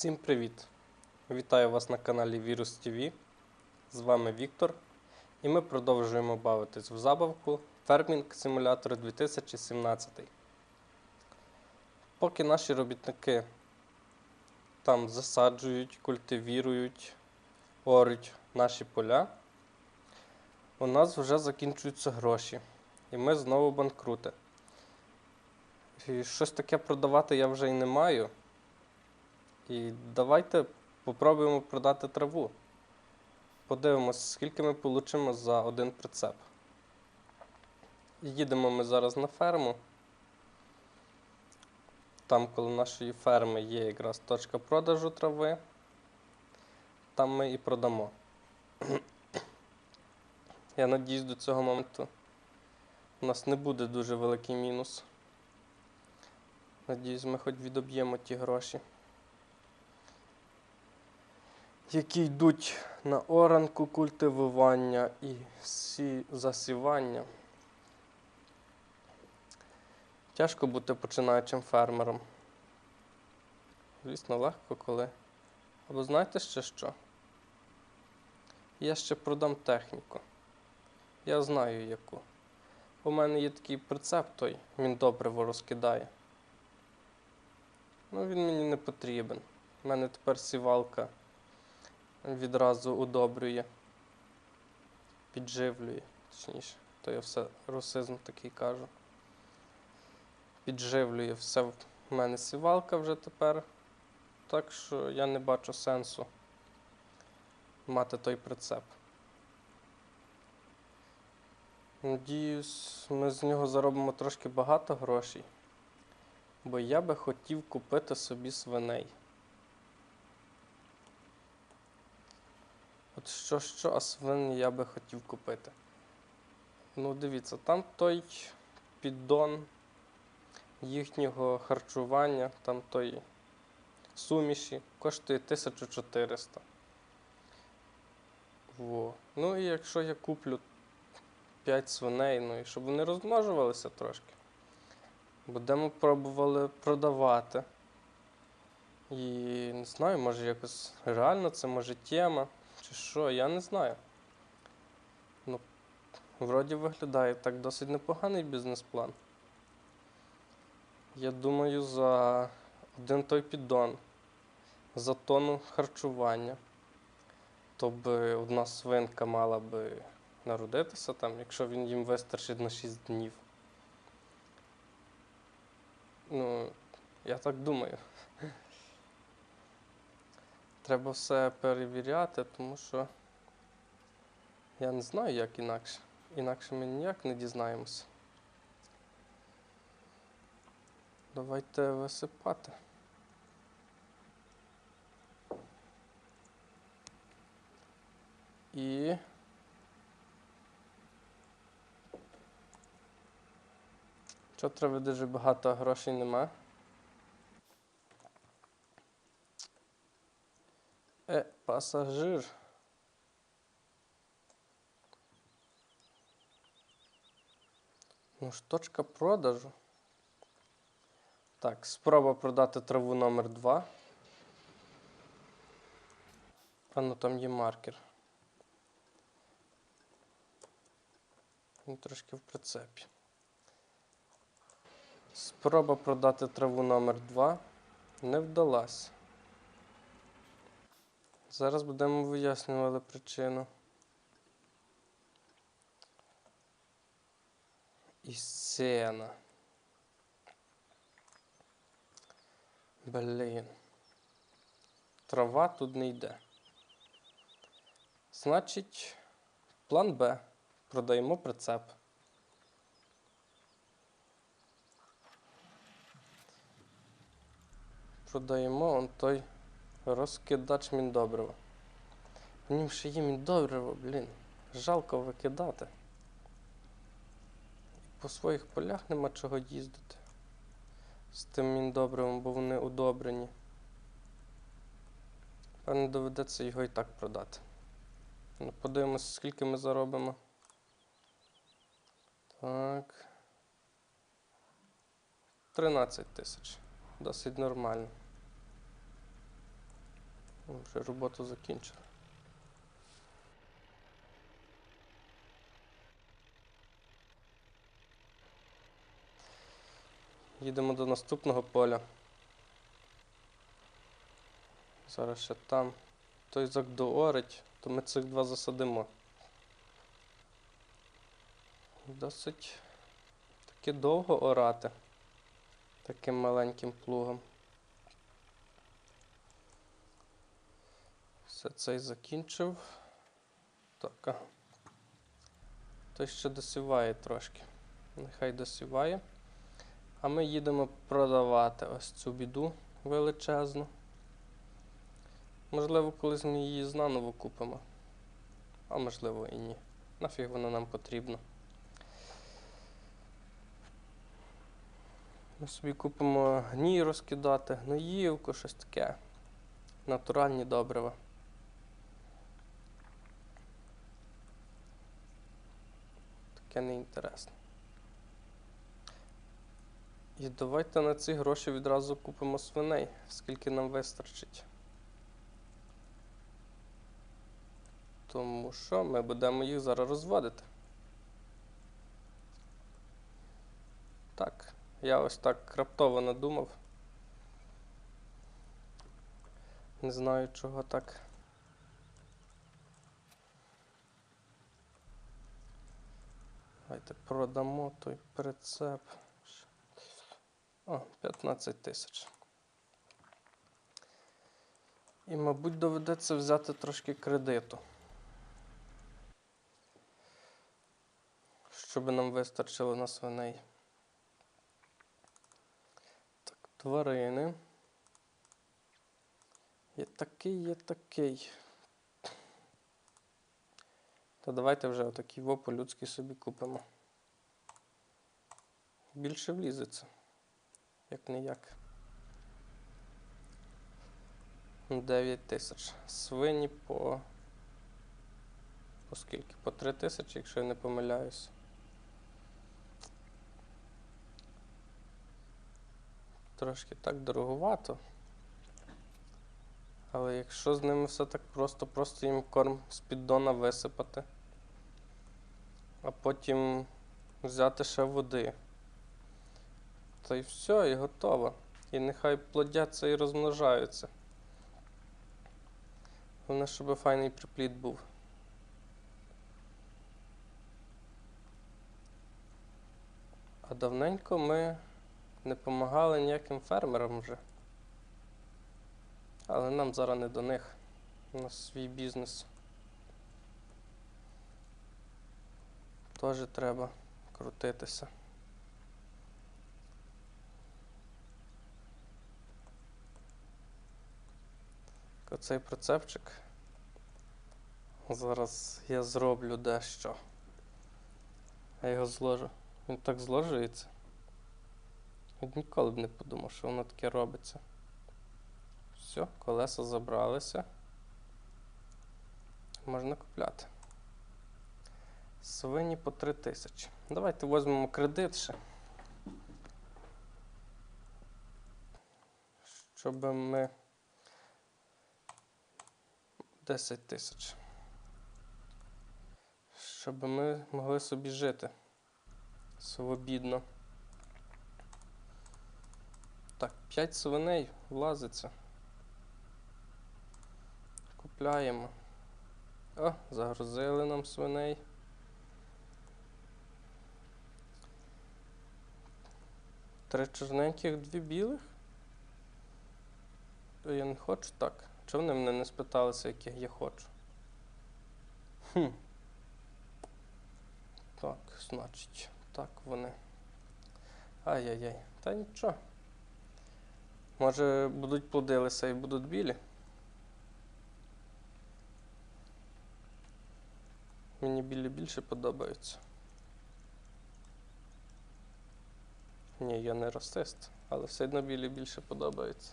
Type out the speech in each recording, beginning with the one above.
Всім привіт! Вітаю вас на каналі Virus TV. З вами Віктор. І ми продовжуємо бавитись в забавку Farming Simulator 2017. Поки наші робітники там засаджують, культивірують, орють наші поля, у нас вже закінчуються гроші. І ми знову банкрути. І щось таке продавати я вже й не маю. І давайте попробуємо продати траву. Подивимось, скільки ми получимо за один прицеп. Їдемо ми зараз на ферму. Там, коло нашої ферми є якраз точка продажу трави. Там ми і продамо. Я надіюсь, до цього моменту у нас не буде дуже великий мінус. Надіюсь, ми хоч відоб'ємо ті гроші які йдуть на оранку культивування і засівання. Тяжко бути починаючим фермером. Звісно, легко коли. Або знаєте ще що? Я ще продам техніку. Я знаю яку. У мене є такий прицеп той, він добре розкидає. Ну, він мені не потрібен. У мене тепер сівалка відразу удобрює, підживлює, точніше, то я все русизм такий кажу. Підживлює все в мене сівалка вже тепер, так що я не бачу сенсу мати той прицеп. Надіюсь, ми з нього заробимо трошки багато грошей, бо я би хотів купити собі свиней. От що, що, а свині я би хотів купити. Ну, дивіться, там той піддон їхнього харчування, там той суміші коштує 1400. Во. Ну і якщо я куплю 5 свиней, ну і щоб вони розмножувалися трошки, будемо пробували продавати. І не знаю, може якось реально це може тема. Чи що, я не знаю. Ну, вроді виглядає так досить непоганий бізнес-план. Я думаю, за один той піддон, за тонну харчування, то би одна свинка мала би народитися там, якщо він їм вистачить на 6 днів. Ну, я так думаю. Треба все перевіряти, тому що я не знаю, як інакше. Інакше ми ніяк не дізнаємося. Давайте висипати. І що треба дуже багато грошей нема. Е, пасажир. Ну ж, точка продажу. Так, спроба продати траву номер 2 А ну там є маркер. Він трошки в прицепі. Спроба продати траву номер 2 не вдалася. Зараз будемо вияснювати причину. І сцена. Блін. Трава тут не йде. Значить, план Б. Продаємо прицеп. Продаємо он той розкидач міндобрива. В нім ще є міндобриво, блін. Жалко викидати. По своїх полях нема чого їздити з тим міндобривом, бо вони удобрені. Певне, доведеться його і так продати. Ну, Подивимося, скільки ми заробимо. Так. 13 тисяч. Досить нормально. Вже роботу закінчили. Їдемо до наступного поля. Зараз ще там. Той зак доорить, то ми цих два засадимо. Досить таки довго орати таким маленьким плугом. Все цей закінчив. Так. Той ще досіває трошки. Нехай досіває. А ми їдемо продавати ось цю біду величезну. Можливо, колись ми її знаново купимо. А можливо і ні. Нафіг воно нам потрібно. Ми собі купимо гній розкидати, гноївку, щось таке. Натуральні добрива. Таке неінтересно. І давайте на ці гроші відразу купимо свиней, скільки нам вистачить. Тому що ми будемо їх зараз розводити. Так, я ось так раптово надумав. Не знаю, чого так. Давайте продамо той прицеп. О, 15 тисяч. І, мабуть, доведеться взяти трошки кредиту. Щоб нам вистачило на свиней. Так, тварини. Є такий, є такий. Та давайте вже отакий во по-людськи собі купимо. Більше влізеться. Як не як. 9 тисяч. Свині по. По скільки? По 3 тисячі, якщо я не помиляюсь. Трошки так дороговато. Але якщо з ними все так просто, просто їм корм з піддона висипати, а потім взяти ще води. Та й все, і готово. І нехай плодяться і розмножаються. Головне, щоб файний приплід був. А давненько ми не допомагали ніяким фермерам вже. Але нам зараз не до них. У нас свій бізнес. Теж треба крутитися. Оцей процепчик. Зараз я зроблю дещо. Я його зложу. Він так зложується. Ніколи б не подумав, що воно таке робиться. Все, колеса забралися. Можна купляти. Свині по 3 тисячі. Давайте візьмемо кредит ще. Щоб ми. 10 тисяч. Щоб ми могли собі жити свобідно. Так, 5 свиней влазиться. Купляємо. О, загрузили нам свиней. Три чорненьких, дві білих. Я не хочу так. Чого вони мене не спиталися, яких я хочу? Хм. Так, значить, так вони. Ай-яй-яй. Та нічого. Може будуть плодилися і будуть білі. Мені білі більше подобаються. Ні, я не расист, але все одно білі більше подобаються.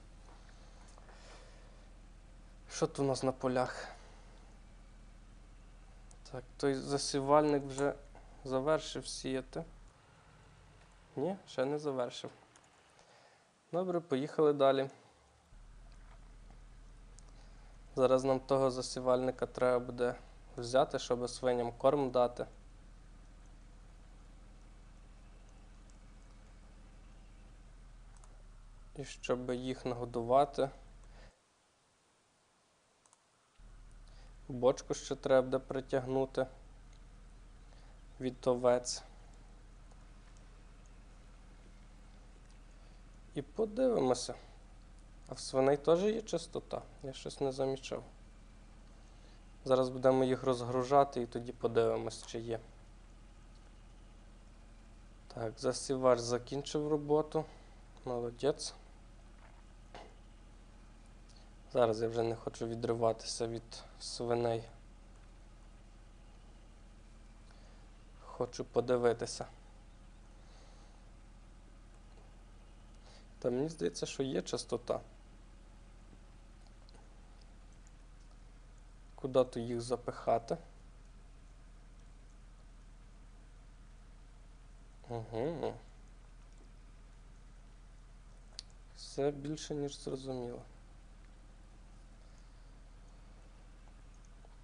Що тут у нас на полях? Так, той засівальник вже завершив сіяти. Ні, ще не завершив. Добре, поїхали далі. Зараз нам того засівальника треба буде взяти, щоб свиням корм дати. І щоб їх нагодувати. Бочку ще треба притягнути від овець. І подивимося. А в свиней теж є чистота. Я щось не замічав. Зараз будемо їх розгружати і тоді подивимось, чи є. Так, засівач закінчив роботу. Молодець. Зараз я вже не хочу відриватися від свиней. Хочу подивитися. Та мені здається, що є частота. Куди то їх запихати? Угу. Все більше, ніж зрозуміло.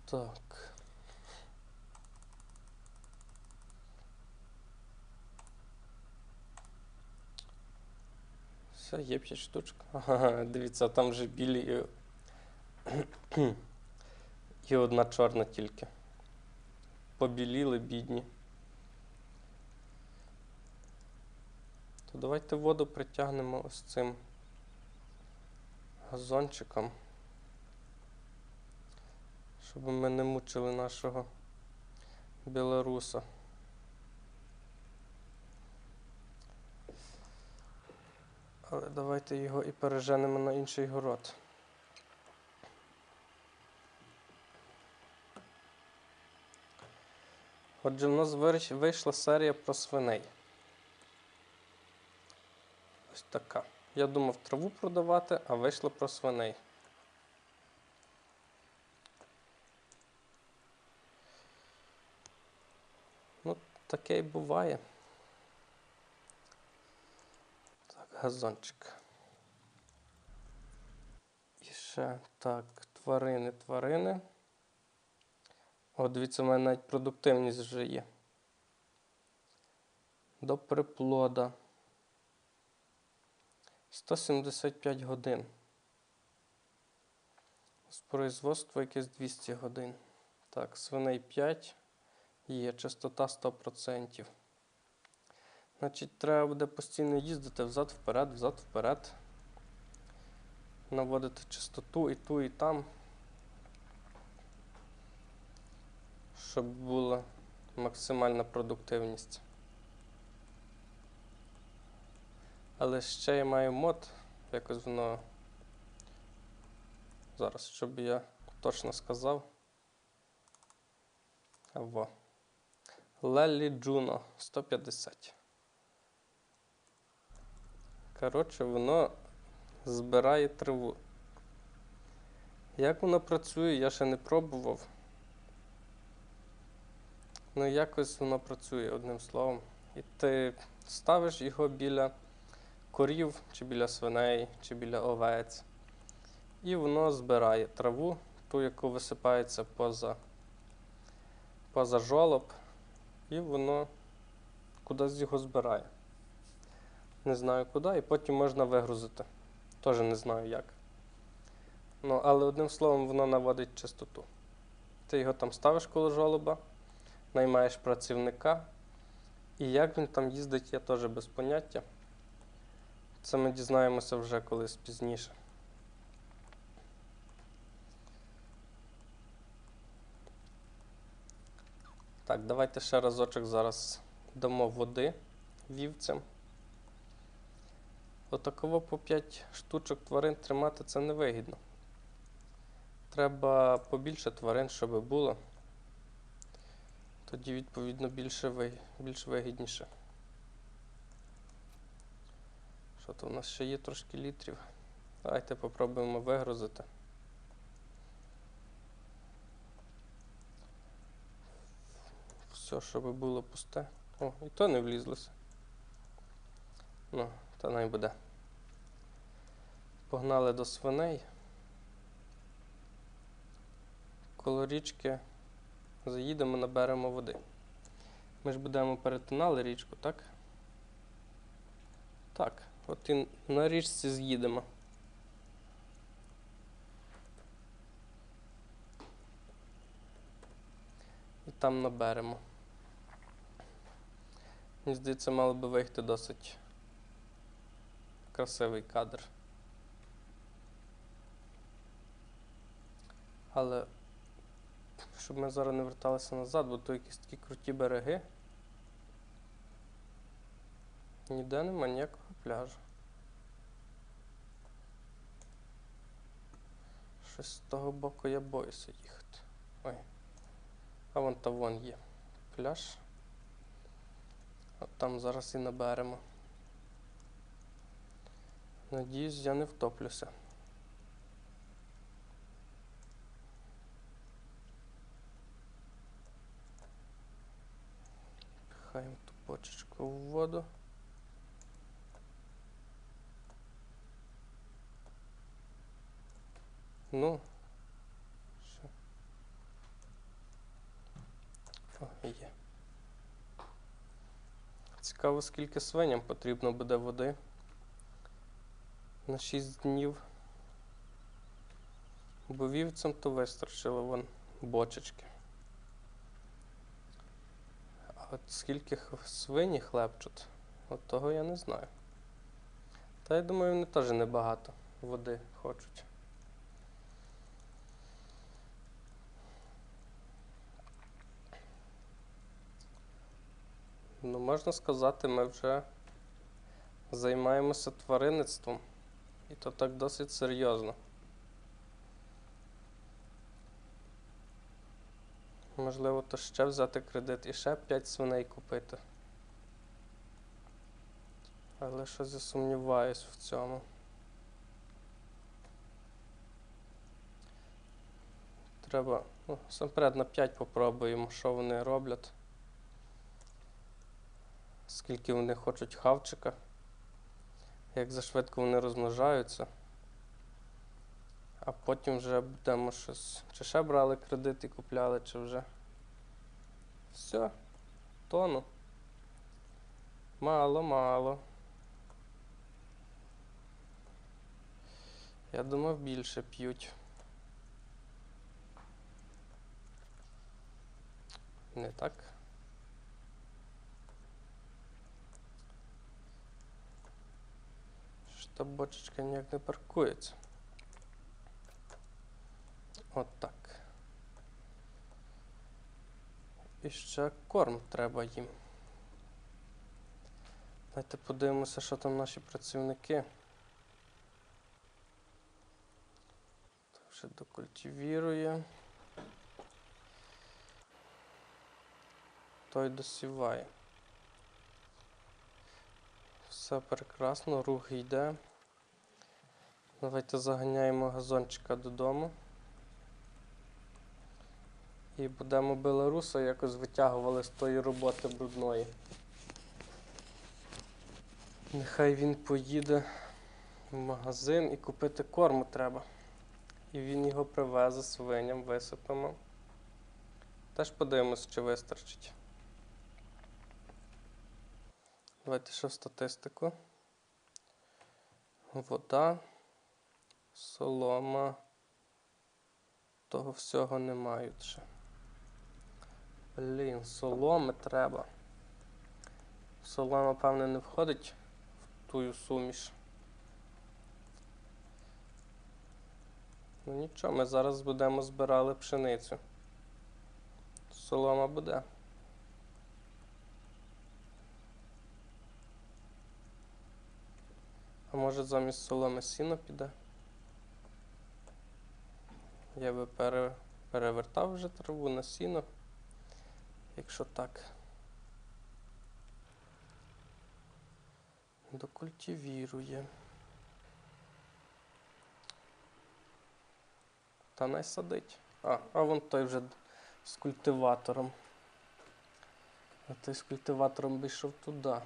Так. Все, є 5 штучок. Ага, дивіться, там вже білі і, і одна чорна тільки. Побіліли, бідні. То давайте воду притягнемо ось цим газончиком. Щоб ми не мучили нашого білоруса. Але давайте його і переженемо на інший город. Отже, в нас вийшла серія про свиней. Ось така. Я думав траву продавати, а вийшло про свиней. Ну, таке і буває. Так, газончик. І ще так, тварини, тварини. О, дивіться, у мене навіть продуктивність вже є. До приплода. 175 годин. З производства якесь 200 годин. Так, свиней 5. Є частота 100%. Значить, треба буде постійно їздити взад-вперед, взад-вперед. Наводити частоту і ту, і там. Щоб була максимальна продуктивність. Але ще я маю мод, якось воно. Зараз, щоб я точно сказав. Во. Лелі Джуно 150. Коротше, воно збирає траву. Як воно працює, я ще не пробував. Ну, якось воно працює одним словом. І ти ставиш його біля корів, чи біля свиней, чи біля овець. І воно збирає траву, ту, яку висипається поза, поза жолоб, і воно кудись його збирає. Не знаю куди, і потім можна вигрузити. Теж не знаю як. Ну, але одним словом, воно наводить чистоту. Ти його там ставиш коло жолоба, наймаєш працівника. І як він там їздить, я теж без поняття. Це ми дізнаємося вже колись пізніше. Так, давайте ще разочок зараз дамо води вівцям. Отаково по 5 штучок тварин тримати це невигідно. Треба побільше тварин, щоб було. Тоді, відповідно, більше, більш вигідніше. Що то в нас ще є трошки літрів. Давайте попробуємо вигрузити. Все, щоб було пусте. О, і то не влізлося. Ну, та най буде. Погнали до свиней. коло річки заїдемо, наберемо води. Ми ж будемо перетинали річку, так? Так, от і на річці з'їдемо. І там наберемо. Мені здається, мало би вийти досить красивий кадр. Але щоб ми зараз не верталися назад, бо то якісь такі круті береги. Ніде нема ніякого пляжу. Щось з того боку я боюся їхати. Ой. А вон та вон є пляж. От там зараз і наберемо. Надіюсь, я не втоплюся. Пихаємо ту бочечку в воду. Ну. Що? О, є. Цікаво, скільки свиням потрібно буде води на 6 днів. Бо вівцям то вистачило вон бочечки. А от скільки свині хлебчуть, от того я не знаю. Та я думаю, вони теж небагато води хочуть. Ну, можна сказати, ми вже займаємося тваринництвом. І то так досить серйозно. Можливо, то ще взяти кредит і ще 5 свиней купити. Але щось я в цьому. Треба, ну, насамперед на 5 попробуємо, що вони роблять. Скільки вони хочуть хавчика. Як зашвидко вони розмножаються. А потім вже будемо щось. Чи ще брали кредит і купляли, чи вже. Все. Тону. Мало, мало. Я думав, більше п'ють. Не так. Що бочечка ніяк не паркується. От так. І ще корм треба їм. Давайте подивимося, що там наші працівники. Та Вже докультивірує. Той досіває. Все прекрасно, рух йде. Давайте заганяємо газончика додому. І будемо Белоруса якось витягували з тої роботи брудної. Нехай він поїде в магазин і купити корму треба. І він його привезе свиням, висипемо. Теж подивимось, чи вистачить. Давайте ще в статистику. Вода, солома. Того всього не мають ще. Блін, соломи треба. Солома, певне, не входить в тую суміш. Ну нічого, ми зараз будемо збирали пшеницю. Солома буде. А може замість соломи сіно піде? Я би пере, перевертав вже траву на сіно, якщо так. Докультивірує. Та не садить. А, а вон той вже з культиватором. А той з культиватором би йшов туди.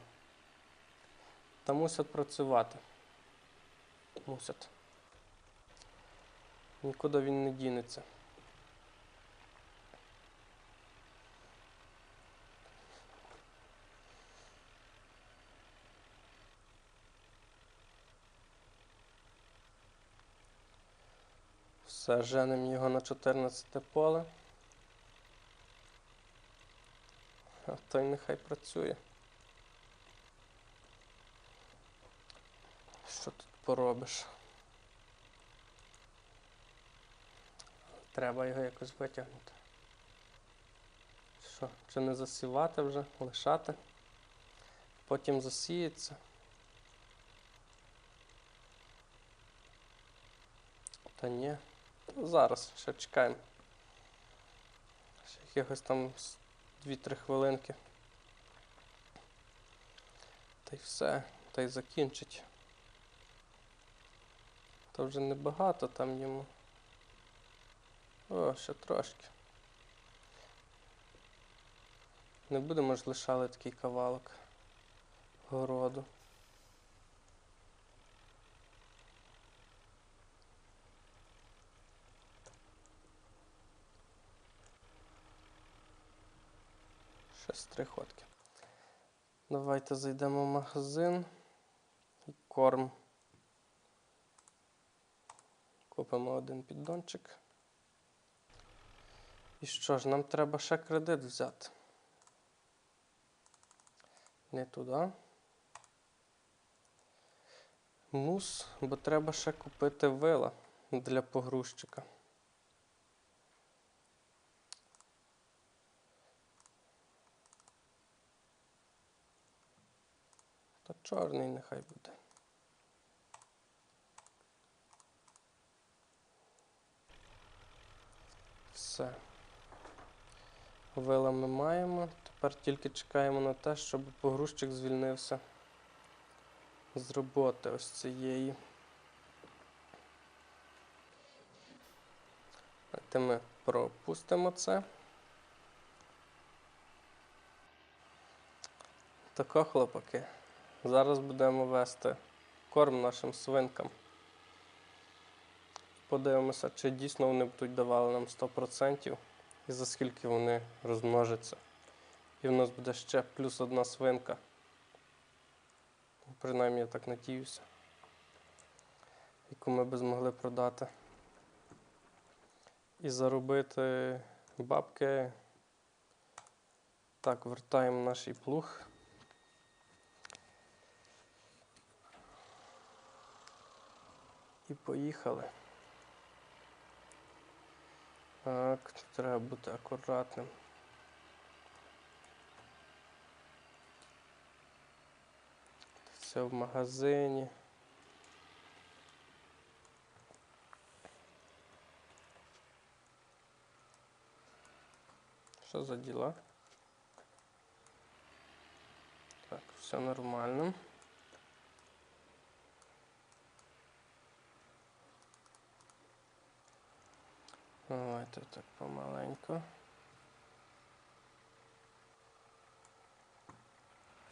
Та мусять працювати. Мусять. Нікуди він не дінеться. Все, женемо його на 14 поле. А той нехай працює. Що тут поробиш? Треба його якось витягнути. Що, чи не засівати вже, лишати? Потім засіється. Та ні. Ну, Зараз ще чекаємо. Ще якихось там 2-3 хвилинки. Та й все, та й закінчить. То вже небагато там йому. О, ще трошки. Не будемо ж лишали такий кавалок городу. З три ходки. Давайте зайдемо в магазин і корм. Купимо один піддончик. І що ж, нам треба ще кредит взяти. Не туди. Мус, бо треба ще купити вила для погрузчика. Чорний нехай буде. Все. Вила ми маємо. Тепер тільки чекаємо на те, щоб погрузчик звільнився з роботи ось цієї. Давайте ми пропустимо це. Тако, хлопаки. Зараз будемо вести корм нашим свинкам. Подивимося, чи дійсно вони будуть давали нам 100% і за скільки вони розмножаться. І в нас буде ще плюс одна свинка. Принаймні, я так надіюся. Яку ми би змогли продати. І заробити бабки. Так, вертаємо наш плуг. І поїхали. Так, треба бути акуратним. Все в магазині. Що за діла? Так, все нормально. Давайте так помаленьку.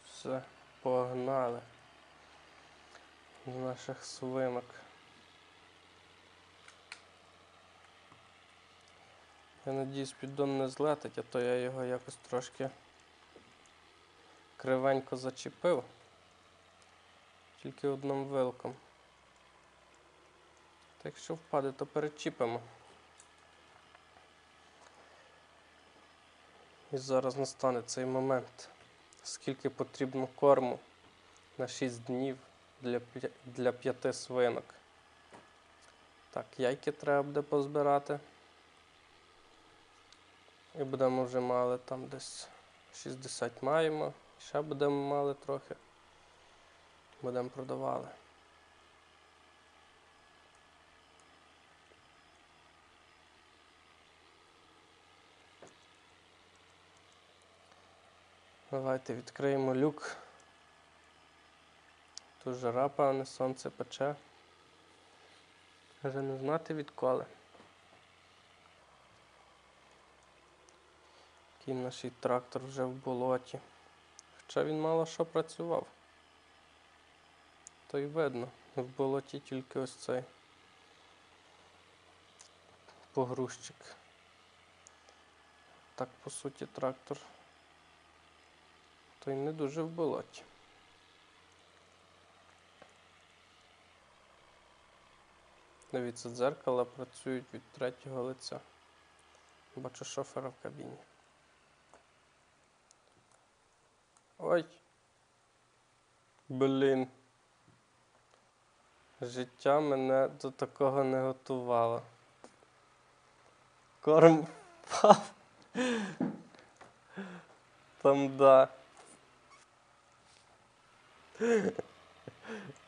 Все, погнали. З наших свинок. Я надіюсь, піддон не злетить, а то я його якось трошки кривенько зачепив. Тільки одним вилком. Та якщо впаде, то перечіпимо. І зараз настане цей момент, скільки потрібно корму на 6 днів для, для п'яти свинок. Так, яйки треба буде позбирати. І будемо вже мали там десь 60 маємо. Ще будемо мали трохи. Будемо продавали. Давайте відкриємо люк. Тут жара, певне, сонце пече. Вже не знати відколи. Який наш трактор вже в болоті. Хоча він мало що працював. То й видно, в болоті тільки ось цей погрузчик. Так, по суті, трактор то й не дуже в болоті. Дивіться, дзеркала працюють від третього лиця. Бачу шофера в кабіні. Ой. Блін. Життя мене до такого не готувало. Корм впав. Там да.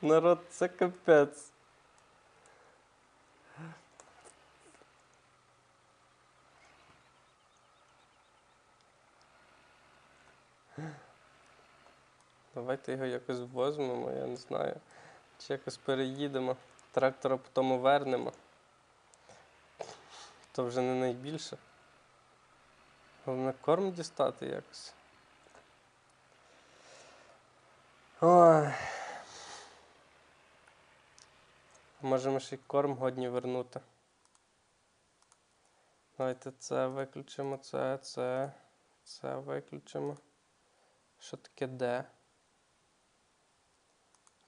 Народ, це капець. Давайте його якось возьмемо, я не знаю. Чи якось переїдемо. Трактора потім вернемо. То вже не найбільше. Головне корм дістати якось. Ой. Можемо ще й корм годні вернути. Давайте це виключимо, це, це, це виключимо. Що таке Д?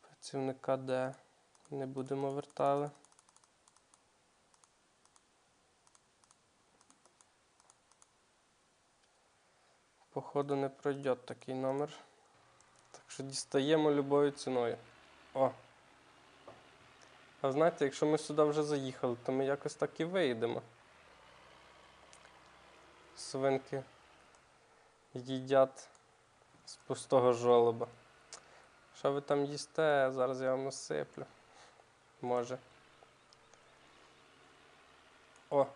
Працівника Д. Не будемо вертали. Походу не пройде такий номер. Що дістаємо любою ціною. О! А знаєте, якщо ми сюди вже заїхали, то ми якось так і виїдемо. Свинки їдять з пустого жолоба. Що ви там їсте? Зараз я вам насиплю. Може. О!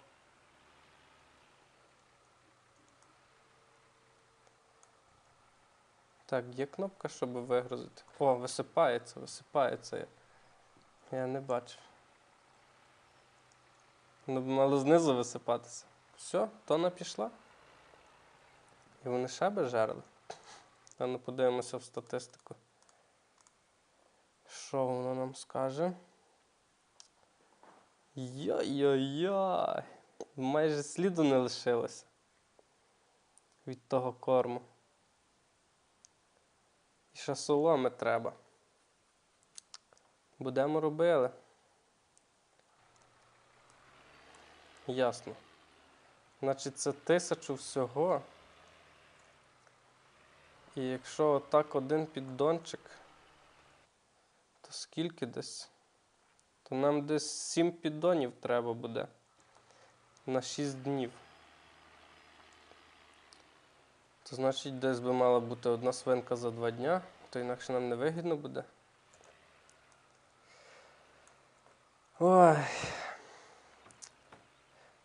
Так, є кнопка, щоб вигрузити. О, висипається, висипається. Я, не бачив. Ну, мало знизу висипатися. Все, тона пішла. І вони ще би жерли. А ну подивимося в статистику. Що воно нам скаже? Йой-йой-йой. Майже сліду не лишилося від того корму. І ще соломи треба. Будемо робили. Ясно. Значить, це тисячу всього. І якщо отак один піддончик, то скільки десь? То нам десь 7 піддонів треба буде на 6 днів. То значить, десь би мала бути одна свинка за 2 дня, то інакше нам не вигідно буде. Ой.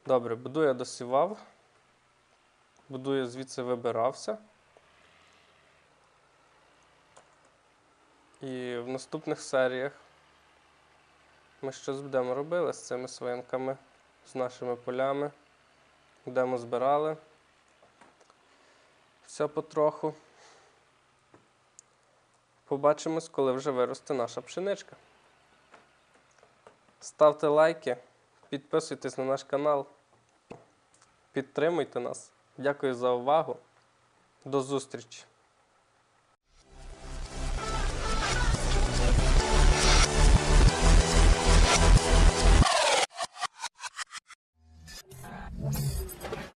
Добре, буду я досівав. Буду я звідси вибирався. І в наступних серіях ми щось будемо робили з цими свинками, з нашими полями. Будемо збирали. Все потроху. Побачимось, коли вже виросте наша пшеничка. Ставте лайки, підписуйтесь на наш канал, підтримуйте нас. Дякую за увагу. До зустрічі!